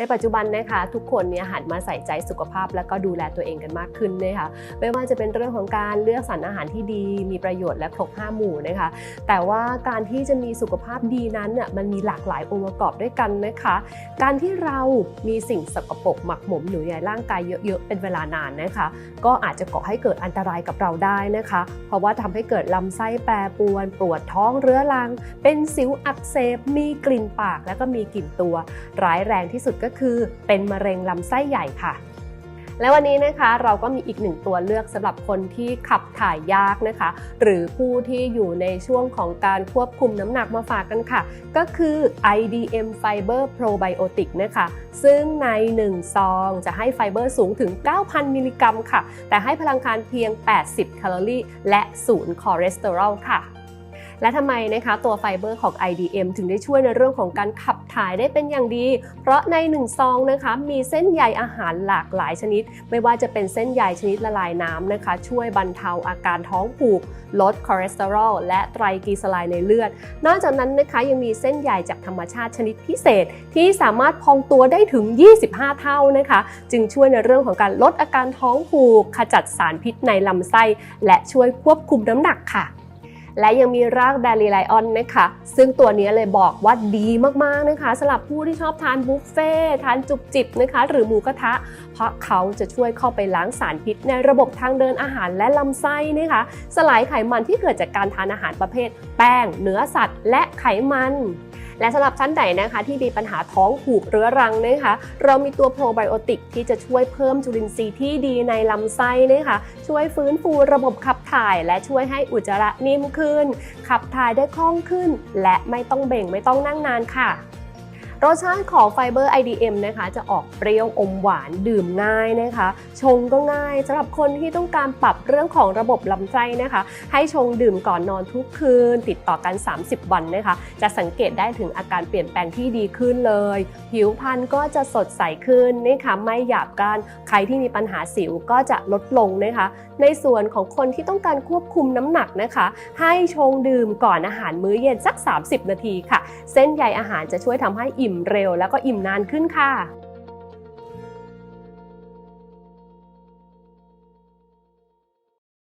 ในปัจจุบันนะคะทุกคนเนี่ยหันมาใส่ใจสุขภาพ แล้วก็ดูแลตัวเองกันมากขึ้นนะคะไม่ว่าจะเป็นเรื่องของการเลือกสรรอาหารที่ดี มีประโยชน์และครบห้าหมู่นะคะ แต่ว่าการที่จะมีสุขภาพดีนั้นน่ะมันมีหลากหลายองค์ประกอบด้วยกันนะคะ การที่เรามีสิ่งสกปรกหมักหมมอยู่ในร่างกายเยอะๆเป็นเวลานานนะคะ ก็อาจจะก่อให้เกิดอันตรายกับเราได้นะคะ เพราะว่าทำให้เกิดลำไส้แปรปรวน ปวดท้องเรื้อรัง เป็นสิวอักเสบมีกลิ่นปาก แล้วก็มีกลิ่นตัว ร้ายแรงที่สุดก็คือเป็นมะเร็งลำไส้ใหญ่ค่ะ และวันนี้นะคะเราก็มีอีกหนึ่งตัวเลือกสำหรับคนที่ขับถ่ายยากนะคะ หรือผู้ที่อยู่ในช่วงของการควบคุมน้ำหนักมาฝากกันค่ะ ก็คือ IDM Fiber Probiotic นะคะ ซึ่งใน 1 ซองจะให้ไฟเบอร์สูงถึง 9,000 มิลลิกรัมค่ะ แต่ให้พลังงานเพียง 80 แคลอรี่ และศูนย์คอเลสเตอรอลค่ะ และทำไมนะคะตัวไฟเบอร์ของ IDM ถึงได้ช่วยในเรื่องของการขับถ่ายได้เป็นอย่างดี เพราะใน1ซองนะคะมีเส้นใยอาหารหลากหลายชนิด ไม่ว่าจะเป็นเส้นใยชนิดละลายน้ำนะคะ ช่วยบรรเทาอาการท้องผูก ลดคอเลสเตอรอลและไตรกลีเซอไรด์ในเลือด นอกจากนั้นนะคะยังมีเส้นใยจากธรรมชาติชนิดพิเศษ ที่สามารถพองตัวได้ถึง 25 เท่านะคะ จึงช่วยในเรื่องของการลดอาการท้องผูก ขจัดสารพิษในลำไส้ และช่วยควบคุมน้ำหนักค่ะ และยังมีรากแดลีไลออนนะคะ ซึ่งตัวนี้เลยบอกว่าดีมากๆนะคะสำหรับผู้ที่ชอบทานบุฟเฟ่ทานจุบจิบนะคะ หรือหมูกระทะ เพราะเขาจะช่วยเข้าไปล้างสารพิษ ในระบบทางเดินอาหารและลำไส้นะคะ สลายไขมันที่เกิดจากการทานอาหารประเภท แป้ง เนื้อสัตว์ และไขมัน และสำหรับท่านใดนะคะที่มีปัญหาท้องผูกเรื้อรังนะคะเรามีตัวโปรไบโอติกที่จะช่วยเพิ่มจุลินทรีย์ที่ดีในลำไส้นะคะช่วยฟื้นฟูระบบขับถ่าย และช่วยให้อุจจาระนิ่มขึ้น ขับถ่ายได้คล่องขึ้น และไม่ต้องเบ่งไม่ต้องนั่งนานค่ะ รสชาติของไฟเบอร์ IDM นะคะจะออกเปรี้ยวอมหวานดื่มง่ายนะคะ ชงก็ง่ายสำหรับคนที่ต้องการปรับเรื่องของระบบลำไส้นะคะ ให้ชงดื่มก่อนนอนทุกคืน ติดต่อกัน 30 วันนะคะ จะสังเกตได้ถึงอาการเปลี่ยนแปลงที่ดีขึ้นเลย ผิวพรรณก็จะสดใสขึ้นนะคะไม่หยาบกร้านใครที่มีปัญหาสิวก็จะลดลงนะคะ ในส่วนของคนที่ต้องการควบคุมน้ำหนักนะคะ ให้ชงดื่มก่อนอาหารมื้อเย็นสัก 30 นาทีค่ะ เส้นใยอาหารจะช่วยทำให้อิ่อิ่มเร็วแล้วก็อิ่มนานขึ้นค่ะ